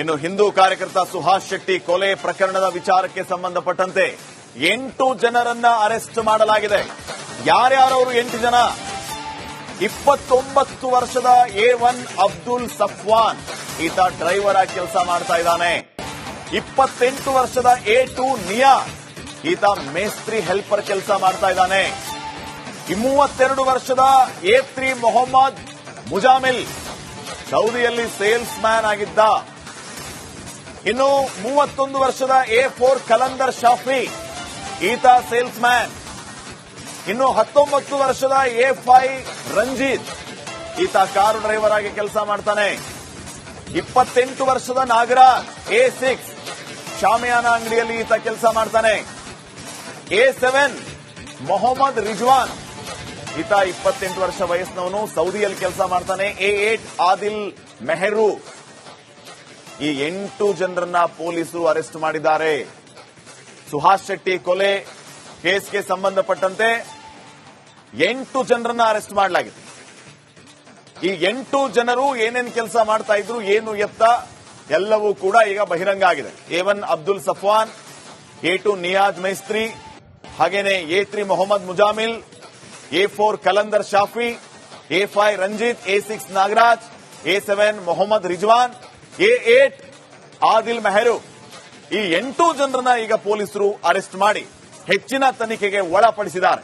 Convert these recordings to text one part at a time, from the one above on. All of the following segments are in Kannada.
ಇನ್ನು ಹಿಂದೂ ಕಾರ್ಯಕರ್ತ ಸುಹಾಸ್ ಶೆಟ್ಟಿ ಕೊಲೆ ಪ್ರಕರಣದ ವಿಚಾರಕ್ಕೆ ಸಂಬಂಧಪಟ್ಟಂತೆ ಎಂಟು ಜನರನ್ನ ಅರೆಸ್ಟ್ ಮಾಡಲಾಗಿದೆ. ಯಾರ್ಯಾರವರು ಎಂಟು ಜನ? ಇಪ್ಪತ್ತೊಂಬತ್ತು ವರ್ಷದ ಎ ಒನ್ ಅಬ್ದುಲ್ ಸಫ್ವಾನ್. ಈತ ಡ್ರೈವರ್ ಆಗಿ ಕೆಲಸ ಮಾಡ್ತಾ ಇದ್ದಾನೆ. ಇಪ್ಪತ್ತೆಂಟು ವರ್ಷದ ಎ ಟು ನಿಯಾ. ಈತ ಮೇಸ್ತ್ರಿ ಹೆಲ್ಪರ್ ಕೆಲಸ ಮಾಡ್ತಾ ಇದ್ದಾನೆ. ಮೂವತ್ತೆರಡು ವರ್ಷದ ಎ ತ್ರೀ ಮೊಹಮ್ಮದ್ ಮುಜಾಮಿಲ್. ಸೌದಿಯಲ್ಲಿ ಸೇಲ್ಸ್ ಮ್ಯಾನ್ ಆಗಿದ್ದ ಇನ್ನು ಮೂವತ್ತೊಂದು ವರ್ಷದ ಎ ಫೋರ್ ಕಲಂದರ್ ಶಾಫಿ, ಈತ ಸೇಲ್ಸ್ ಮ್ಯಾನ್ ಇನ್ನು ಹತ್ತೊಂಬತ್ತು ವರ್ಷದ ಎ ಫೈ ರಂಜಿತ್, ಈತ ಕಾರು ಡ್ರೈವರ್ ಆಗಿ ಕೆಲಸ ಮಾಡ್ತಾನೆ. ಇಪ್ಪತ್ತೆಂಟು ವರ್ಷದ ನಾಗರಾಜ್, ಎ ಸಿಕ್ಸ್, ಶಾಮಿಯಾನ ಅಂಗಡಿಯಲ್ಲಿ ಈತ ಕೆಲಸ ಮಾಡ್ತಾನೆ. ಎ ಸೆವೆನ್, ಮೊಹಮ್ಮದ್ ರಿಜ್ವಾನ್, ಈತ ಇಪ್ಪತ್ತೆಂಟು ವರ್ಷ ವಯಸ್ಸಿನವನು, ಸೌದಿಯಲ್ಲಿ ಕೆಲಸ ಮಾಡ್ತಾನೆ. A eight, Adil Mehru. ಈ ಎಂಟು ಜನರನ್ನ ಪೊಲೀಸರು ಅರೆಸ್ಟ್ ಮಾಡಿದ್ದಾರೆ. ಸುಹಾಸ್ ಶೆಟ್ಟಿ ಕೊಲೆ ಕೇಸ್ಗೆ ಸಂಬಂಧಪಟ್ಟಂತೆ ಎಂಟು ಜನರನ್ನ ಅರೆಸ್ಟ್ ಮಾಡಲಾಗಿದೆ. ಈ ಎಂಟು ಜನರು ಏನೇನು ಕೆಲಸ ಮಾಡ್ತಾ ಇದ್ರು, ಏನು ಎತ್ತ, ಎಲ್ಲವೂ ಕೂಡ ಈಗ ಬಹಿರಂಗ ಆಗಿದೆ. A one Abdul Safwan, A two Niyaz Maistry, ಹಾಗೇನೆ A three Mohammed Mujamil, A four Kalandar Shafi, A five Ranjith, A six Nagaraj, A seven Mohammed Rizwan A eight Adil Mehru. ಈ ಎಂಟು ಜನರನ್ನ ಈಗ ಪೊಲೀಸರು ಅರೆಸ್ಟ್ ಮಾಡಿ ಹೆಚ್ಚಿನ ತನಿಖೆಗೆ ಒಳಪಡಿಸಿದ್ದಾರೆ.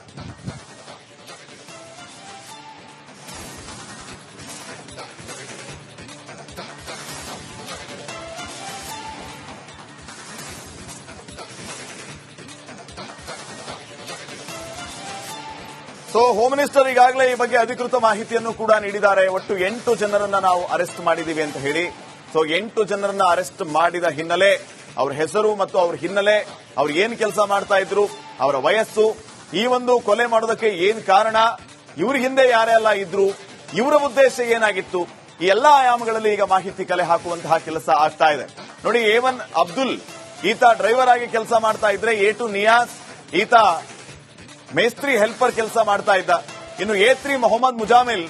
ಸೊ ಹೋಮ್ ಮಿನಿಸ್ಟರ್ ಈಗಾಗಲೇ ಈ ಬಗ್ಗೆ ಅಧಿಕೃತ ಮಾಹಿತಿಯನ್ನು ಕೂಡ ನೀಡಿದ್ದಾರೆ. ಒಟ್ಟು ಎಂಟು ಜನರನ್ನ ನಾವು ಅರೆಸ್ಟ್ ಮಾಡಿದ್ದೀವಿ ಅಂತ ಹೇಳಿ. ಸೊ ಎಂಟು ಜನರನ್ನ ಅರೆಸ್ಟ್ ಮಾಡಿದ ಹಿನ್ನೆಲೆ ಅವರ ಹೆಸರು ಮತ್ತು ಅವರ ಹಿನ್ನೆಲೆ ಅವ್ರು ಏನ್ ಕೆಲಸ ಮಾಡ್ತಾ ಇದ್ರು, ಅವರ ವಯಸ್ಸು, ಈ ಒಂದು ಕೊಲೆ ಮಾಡೋದಕ್ಕೆ ಏನ್ ಕಾರಣ, ಇವ್ರ ಹಿಂದೆ ಯಾರೆಲ್ಲ ಇದ್ರು, ಇವರ ಉದ್ದೇಶ ಏನಾಗಿತ್ತು, ಈ ಎಲ್ಲಾ ಆಯಾಮಗಳಲ್ಲಿ ಈಗ ಮಾಹಿತಿ ಕಲೆ ಹಾಕುವಂತಹ ಕೆಲಸ ಆಗ್ತಾ ಇದೆ. ನೋಡಿ ಎ ಅಬ್ದುಲ್, ಈತ ಡ್ರೈವರ್ ಆಗಿ ಕೆಲಸ ಮಾಡ್ತಾ ಇದ್ರೆ ಎ ಟು ನಿಯಾಸ್ ಈತ ಮೇಸ್ತ್ರಿ ಹೆಲ್ಪರ್ ಕೆಲಸ ಮಾಡ್ತಾ ಇದ್ದ. ಇನ್ನು ಎ ತ್ರೀ ಮೊಹಮ್ಮದ್ ಮುಜಾಮಿಲ್,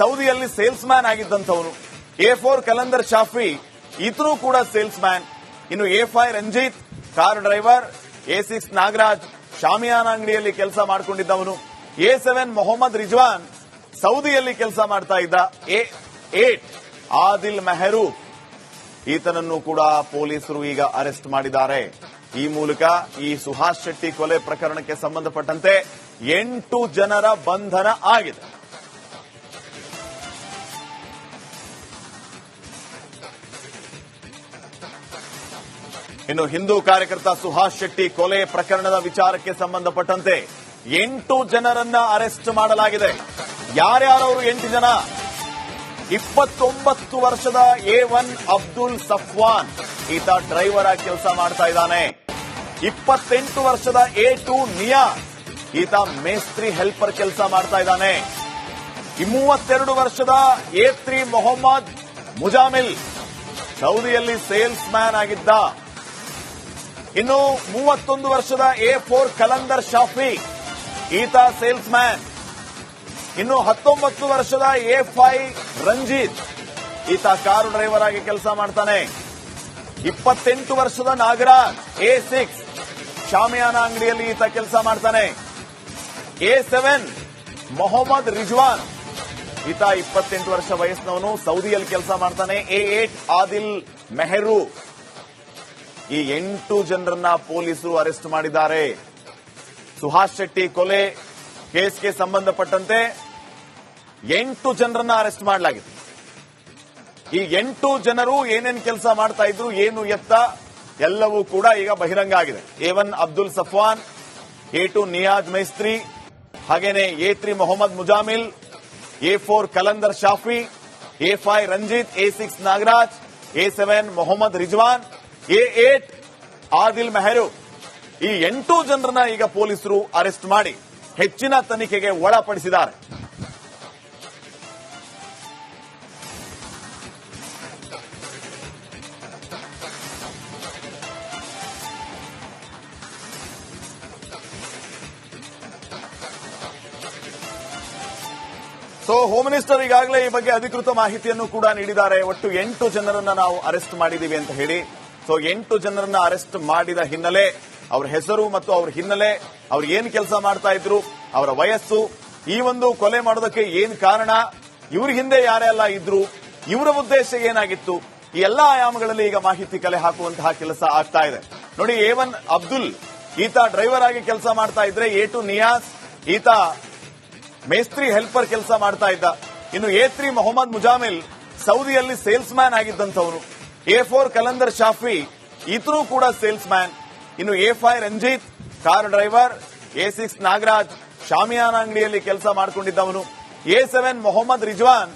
ಸೌದಿಯಲ್ಲಿ ಸೇಲ್ಸ್ ಮ್ಯಾನ್ ಆಗಿದ್ದಂಥವನು. ಎ ಫೋರ್ ಕಲಂದರ್ ಶಾಫಿ ಈತನೂ ಕೂಡ ಸೇಲ್ಸ್ ಮ್ಯಾನ್ ಇನ್ನು A five Ranjith car driver A six Nagaraj ಶಾಮಿಯಾನ ಅಂಗಡಿಯಲ್ಲಿ ಕೆಲಸ ಮಾಡಿಕೊಂಡಿದ್ದವನು. ಎ ಸೆವೆನ್ ಮೊಹಮ್ಮದ್ ರಿಜ್ವಾನ್ ಸೌದಿಯಲ್ಲಿ ಕೆಲಸ ಮಾಡ್ತಾ ಇದ್ದ. ಎ ಏಟ್ ಆದಿಲ್ ಮೆಹರೂ ಈತನನ್ನು ಕೂಡ ಪೊಲೀಸರು ಈಗ ಅರೆಸ್ಟ್ ಮಾಡಿದ್ದಾರೆ. ಈ ಮೂಲಕ ಈ ಸುಹಾಸ್ ಶೆಟ್ಟಿ ಕೊಲೆ ಪ್ರಕರಣಕ್ಕೆ ಸಂಬಂಧಪಟ್ಟಂತೆ ಎಂಟು ಜನರ ಬಂಧನ ಆಗಿದೆ. ಇನ್ನು ಹಿಂದೂ ಕಾರ್ಯಕರ್ತ ಸುಹಾಸ್ ಶೆಟ್ಟಿ ಕೊಲೆ ಪ್ರಕರಣದ ವಿಚಾರಕ್ಕೆ ಸಂಬಂಧಪಟ್ಟಂತೆ ಎಂಟು ಜನರನ್ನ ಅರೆಸ್ಟ್ ಮಾಡಲಾಗಿದೆ. ಯಾರ್ಯಾರವರು ಎಂಟು ಜನ? ಇಪ್ಪತ್ತೊಂಬತ್ತು ವರ್ಷದ ಎ ಒನ್ ಅಬ್ದುಲ್ ಸಫ್ವಾನ್. ಈತ ಡ್ರೈವರ್ ಆಗಿ ಕೆಲಸ ಮಾಡ್ತಾ ಇದ್ದಾನೆ. ಇಪ್ಪತ್ತೆಂಟು ವರ್ಷದ ಎ ಟು ನಿಯಾ. ಈತ ಮೇಸ್ತ್ರಿ ಹೆಲ್ಪರ್ ಕೆಲಸ ಮಾಡ್ತಾ ಇದ್ದಾನೆ. ಮೂವತ್ತೆರಡು ವರ್ಷದ ಎ ತ್ರೀ ಮೊಹಮ್ಮದ್ ಮುಜಾಮಿಲ್ ಸೌದಿಯಲ್ಲಿ ಸೇಲ್ಸ್ ಮ್ಯಾನ್ ಆಗಿದ್ದ ಇನ್ನು ಮೂವತ್ತೊಂದು ವರ್ಷದ ಎ ಫೋರ್ ಕಲಂದರ್ ಶಾಫಿ, ಈತ ಸೇಲ್ಸ್ ಮ್ಯಾನ್ ಇನ್ನು ಹತ್ತೊಂಬತ್ತು ವರ್ಷದ ಎ ಫೈ ರಂಜಿತ್, ಈತ ಕಾರು ಡ್ರೈವರ್ ಆಗಿ ಕೆಲಸ ಮಾಡ್ತಾನೆ. ಇಪ್ಪತ್ತೆಂಟು ವರ್ಷದ ನಾಗರಾಜ್, ಎ ಸಿಕ್ಸ್, ಶಾಮಿಯಾನ ಅಂಗಡಿಯಲ್ಲಿ ಈತ ಕೆಲಸ ಮಾಡ್ತಾನೆ. ಎ ಸೆವೆನ್, ಮೊಹಮ್ಮದ್ ರಿಜ್ವಾನ್, ಈತ ಇಪ್ಪತ್ತೆಂಟು ವರ್ಷ ವಯಸ್ಸಿನವನು, ಸೌದಿಯಲ್ಲಿ ಕೆಲಸ ಮಾಡ್ತಾನೆ. A eight, Adil Mehru. ಈ ಎಂಟು ಜನರನ್ನ ಪೊಲೀಸರು ಅರೆಸ್ಟ್ ಮಾಡಿದ್ದಾರೆ. ಸುಹಾಸ್ ಶೆಟ್ಟಿ ಕೊಲೆ ಕೇಸ್ಗೆ ಸಂಬಂಧಪಟ್ಟಂತೆ ಎಂಟು ಜನರನ್ನ ಅರೆಸ್ಟ್ ಮಾಡಲಾಗಿದೆ. ಈ ಎಂಟು ಜನರು ಏನೇನ್ ಕೆಲಸ ಮಾಡ್ತಾ ಇದ್ರು, ಏನು ಎತ್ತ, ಎಲ್ಲವೂ ಕೂಡ ಈಗ ಬಹಿರಂಗ ಆಗಿದೆ. A one Abdul Safwan, A two Niyaz Maistry, ಹಾಗೇನೆ A three Mohammed Mujamil, A four Kalandar Shafi, A five Ranjith, A six Nagaraj, A seven Mohammed Rizwan A eight Adil Mehru, ಈ ಎಂಟು ಜನರನ್ನ ಈಗ ಪೊಲೀಸರು ಅರೆಸ್ಟ್ ಮಾಡಿ ಹೆಚ್ಚಿನ ತನಿಖೆಗೆ ಒಳಪಡಿಸಿದ್ದಾರೆ. ಸೊ ಹೋಮ್ ಮಿನಿಸ್ಟರ್ ಈಗಾಗಲೇ ಈ ಬಗ್ಗೆ ಅಧಿಕೃತ ಮಾಹಿತಿಯನ್ನು ಕೂಡ ನೀಡಿದ್ದಾರೆ. ಒಟ್ಟು ಎಂಟು ಜನರನ್ನ ನಾವು ಅರೆಸ್ಟ್ ಮಾಡಿದ್ದೀವಿ ಅಂತ ಹೇಳಿ ಸೊ ಎಂಟು ಜನರನ್ನ ಅರೆಸ್ಟ್ ಮಾಡಿದ ಹಿನ್ನೆಲೆ, ಅವರ ಹೆಸರು ಮತ್ತು ಅವರ ಹಿನ್ನೆಲೆ, ಅವ್ರು ಏನ್ ಕೆಲಸ ಮಾಡ್ತಾ ಇದ್ರು, ಅವರ ವಯಸ್ಸು, ಈ ಒಂದು ಕೊಲೆ ಮಾಡೋದಕ್ಕೆ ಏನ್ ಕಾರಣ, ಇವ್ರ ಹಿಂದೆ ಯಾರೆಲ್ಲ ಇದ್ರು, ಇವರ ಉದ್ದೇಶ ಏನಾಗಿತ್ತು, ಈ ಎಲ್ಲಾ ಆಯಾಮಗಳಲ್ಲಿ ಈಗ ಮಾಹಿತಿ ಕಲೆ ಹಾಕುವಂತಹ ಕೆಲಸ ಆಗ್ತಾ ಇದೆ. ನೋಡಿ ಎ ಅಬ್ದುಲ್, ಈತ ಡ್ರೈವರ್ ಆಗಿ ಕೆಲಸ ಮಾಡ್ತಾ ಇದ್ರೆ ಎ ಟು ನಿಯಾಸ್ ಈತ ಮೇಸ್ತ್ರಿ ಹೆಲ್ಪರ್ ಕೆಲಸ ಮಾಡ್ತಾ ಇದ್ದ. ಇನ್ನು ಎ ತ್ರೀ ಮೊಹಮ್ಮದ್ ಮುಜಾಮಿಲ್, ಸೌದಿಯಲ್ಲಿ ಸೇಲ್ಸ್ ಮ್ಯಾನ್ ಆಗಿದ್ದಂಥವನು ಎ ಫೋರ್ ಕಲಂದರ್ ಶಾಫಿ ಈತನೂ ಕೂಡ ಸೇಲ್ಸ್ ಮ್ಯಾನ್ ಇನ್ನು A five Ranjith car driver A six Nagaraj ಶಾಮಿಯಾನ ಅಂಗಡಿಯಲ್ಲಿ ಕೆಲಸ ಮಾಡಿಕೊಂಡಿದ್ದವನು. ಎ ಸೆವೆನ್ ಮೊಹಮ್ಮದ್ ರಿಜ್ವಾನ್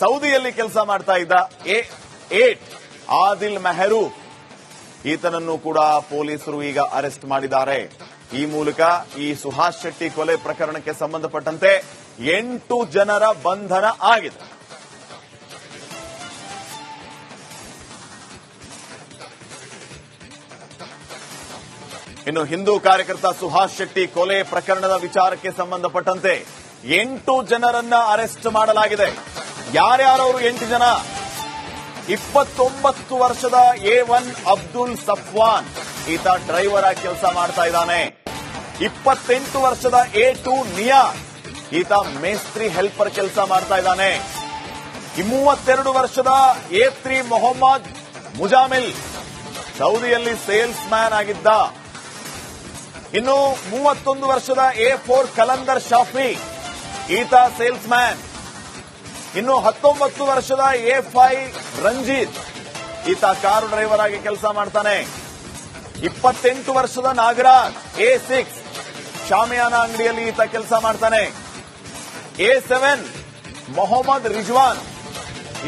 ಸೌದಿಯಲ್ಲಿ ಕೆಲಸ ಮಾಡ್ತಾ ಇದ್ದ. ಎ ಏಟ್ ಆದಿಲ್ ಮೆಹರೂ ಈತನನ್ನು ಕೂಡ ಪೊಲೀಸರು ಈಗ ಅರೆಸ್ಟ್ ಮಾಡಿದ್ದಾರೆ. ಈ ಮೂಲಕ ಈ ಸುಹಾಸ್ ಶೆಟ್ಟಿ ಕೊಲೆ ಪ್ರಕರಣಕ್ಕೆ ಸಂಬಂಧಪಟ್ಟಂತೆ ಎಂಟು ಜನರ ಬಂಧನ ಆಗಿದೆ. ಇನ್ನು ಹಿಂದೂ ಕಾರ್ಯಕರ್ತ ಸುಹಾಸ್ ಶೆಟ್ಟಿ ಕೊಲೆ ಪ್ರಕರಣದ ವಿಚಾರಕ್ಕೆ ಸಂಬಂಧಪಟ್ಟಂತೆ ಎಂಟು ಜನರನ್ನ ಅರೆಸ್ಟ್ ಮಾಡಲಾಗಿದೆ. ಯಾರ್ಯಾರವರು ಎಂಟು ಜನ? ಇಪ್ಪತ್ತೊಂಬತ್ತು ವರ್ಷದ ಎ ಒನ್ ಅಬ್ದುಲ್ ಸಫ್ವಾನ್. ಈತ ಡ್ರೈವರ್ ಆಗಿ ಕೆಲಸ ಮಾಡ್ತಾ ಇದ್ದಾನೆ. ಇಪ್ಪತ್ತೆಂಟು ವರ್ಷದ ಎ ಟು ನಿಯಾ. ಈತ ಮೇಸ್ತ್ರಿ ಹೆಲ್ಪರ್ ಕೆಲಸ ಮಾಡ್ತಾ ಇದ್ದಾನೆ. ಮೂವತ್ತೆರಡು ವರ್ಷದ ಎ ತ್ರೀ ಮೊಹಮ್ಮದ್ ಮುಜಾಮಿಲ್ ಸೌದಿಯಲ್ಲಿ ಸೇಲ್ಸ್ ಮ್ಯಾನ್ ಆಗಿದ್ದ ಇನ್ನು ಮೂವತ್ತೊಂದು ವರ್ಷದ ಎ ಫೋರ್ ಕಲಂದರ್ ಶಾಫಿ, ಈತ ಸೇಲ್ಸ್ ಮ್ಯಾನ್ ಇನ್ನು ಹತ್ತೊಂಬತ್ತು ವರ್ಷದ ಎ ಫೈ ರಂಜಿತ್, ಈತ ಕಾರು ಡ್ರೈವರ್ ಆಗಿ ಕೆಲಸ ಮಾಡ್ತಾನೆ. ಇಪ್ಪತ್ತೆಂಟು ವರ್ಷದ ನಾಗರಾಜ್, ಎ ಸಿಕ್ಸ್, ಶಾಮಿಯಾನ ಅಂಗಡಿಯಲ್ಲಿ ಈತ ಕೆಲಸ ಮಾಡ್ತಾನೆ. ಎ ಸೆವೆನ್, ಮೊಹಮ್ಮದ್ ರಿಜ್ವಾನ್,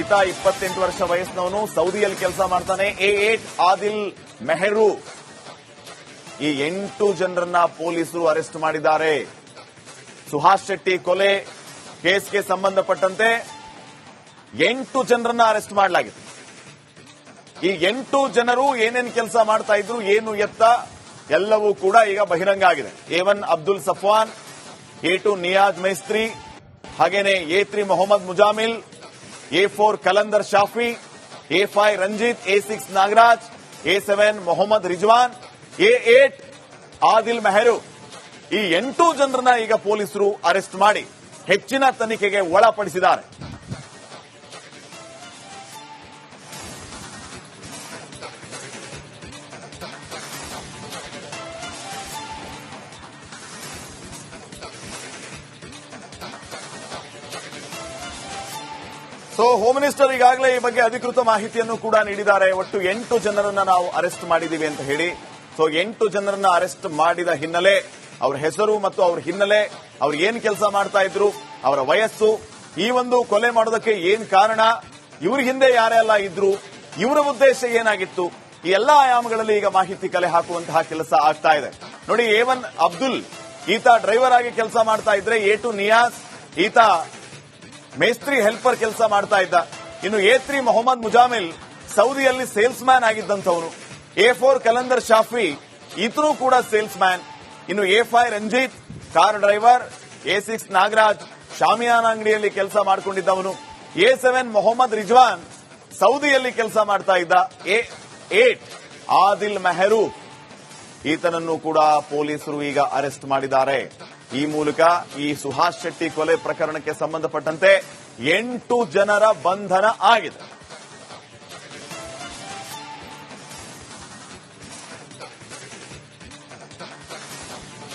ಈತ ಇಪ್ಪತ್ತೆಂಟು ವರ್ಷ ವಯಸ್ಸಿನವನು, ಸೌದಿಯಲ್ಲಿ ಕೆಲಸ ಮಾಡ್ತಾನೆ. A eight, Adil Mehru. ಈ ಎಂಟು ಜನರನ್ನ ಪೊಲೀಸರು ಅರೆಸ್ಟ್ ಮಾಡಿದ್ದಾರೆ. ಸುಹಾಸ್ ಶೆಟ್ಟಿ ಕೊಲೆ ಕೇಸ್ಗೆ ಸಂಬಂಧಪಟ್ಟಂತೆ ಎಂಟು ಜನರನ್ನ ಅರೆಸ್ಟ್ ಮಾಡಲಾಗಿದೆ. ಈ ಎಂಟು ಜನರು ಏನೇನು ಕೆಲಸ ಮಾಡ್ತಾ ಇದ್ರು, ಏನು ಎತ್ತ, ಎಲ್ಲವೂ ಕೂಡ ಈಗ ಬಹಿರಂಗ ಆಗಿದೆ. A one Abdul Safwan, A two Niyaz Maistry, ಹಾಗೇನೆ A three Mohammed Mujamil, A four Kalandar Shafi, A five Ranjith, A six Nagaraj, A seven Mohammed Rizwan A eight Adil Mehru. ಈ ಎಂಟು ಜನರನ್ನ ಈಗ ಪೊಲೀಸರು ಅರೆಸ್ಟ್ ಮಾಡಿ ಹೆಚ್ಚಿನ ತನಿಖೆಗೆ ಒಳಪಡಿಸಿದ್ದಾರೆ. ಸೊ ಹೋಮ್ ಮಿನಿಸ್ಟರ್ ಈಗಾಗಲೇ ಈ ಬಗ್ಗೆ ಅಧಿಕೃತ ಮಾಹಿತಿಯನ್ನು ಕೂಡ ನೀಡಿದ್ದಾರೆ. ಒಟ್ಟು ಎಂಟು ಜನರನ್ನ ನಾವು ಅರೆಸ್ಟ್ ಮಾಡಿದ್ದೀವಿ ಅಂತ ಹೇಳಿ. ಸೊ ಎಂಟು ಜನರನ್ನ ಅರೆಸ್ಟ್ ಮಾಡಿದ ಹಿನ್ನೆಲೆ, ಅವರ ಹೆಸರು ಮತ್ತು ಅವರ ಹಿನ್ನೆಲೆ, ಅವ್ರು ಏನ್ ಕೆಲಸ ಮಾಡ್ತಾ ಇದ್ರು, ಅವರ ವಯಸ್ಸು, ಈ ಒಂದು ಕೊಲೆ ಮಾಡೋದಕ್ಕೆ ಏನ್ ಕಾರಣ, ಇವ್ರ ಹಿಂದೆ ಯಾರೆಲ್ಲ ಇದ್ರು, ಇವರ ಉದ್ದೇಶ ಏನಾಗಿತ್ತು, ಈ ಎಲ್ಲಾ ಆಯಾಮಗಳಲ್ಲಿ ಈಗ ಮಾಹಿತಿ ಕಲೆ ಹಾಕುವಂತಹ ಕೆಲಸ ಆಗ್ತಾ ಇದೆ. ನೋಡಿ ಎ ಅಬ್ದುಲ್, ಈತ ಡ್ರೈವರ್ ಆಗಿ ಕೆಲಸ ಮಾಡ್ತಾ ಇದ್ರೆ ಎ ಟು ನಿಯಾಸ್ ಈತ ಮೇಸ್ತ್ರಿ ಹೆಲ್ಪರ್ ಕೆಲಸ ಮಾಡ್ತಾ ಇದ್ದ. ಇನ್ನು ಎ ತ್ರೀ ಮೊಹಮ್ಮದ್ ಮುಜಾಮಿಲ್, ಸೌದಿಯಲ್ಲಿ ಸೇಲ್ಸ್ ಮ್ಯಾನ್ ಆಗಿದ್ದಂಥವನು. ಎ ಫೋರ್ ಕಲಂದರ್ ಶಾಫಿ ಈತನೂ ಕೂಡ ಸೇಲ್ಸ್ ಮ್ಯಾನ್ ಇನ್ನು A five Ranjith car driver A six Nagaraj ಶಾಮಿಯಾನ ಅಂಗಡಿಯಲ್ಲಿ ಕೆಲಸ ಮಾಡಿಕೊಂಡಿದ್ದವನು ಎ ಸೆವೆನ್ ಮೊಹಮ್ಮದ್ ರಿಜ್ವಾನ್ ಸೌದಿಯಲ್ಲಿ ಕೆಲಸ ಮಾಡ್ತಾ ಇದ್ದ ಎ ಏಟ್ ಆದಿಲ್ ಮೆಹರೂ ಈತನನ್ನು ಕೂಡ ಪೊಲೀಸರು ಈಗ ಅರೆಸ್ಟ್ ಮಾಡಿದ್ದಾರೆ. ಈ ಮೂಲಕ ಈ ಸುಹಾಸ್ ಶೆಟ್ಟಿ ಕೊಲೆ ಪ್ರಕರಣಕ್ಕೆ ಸಂಬಂಧಪಟ್ಟಂತೆ ಎಂಟು ಜನರ ಬಂಧನ ಆಗಿದೆ.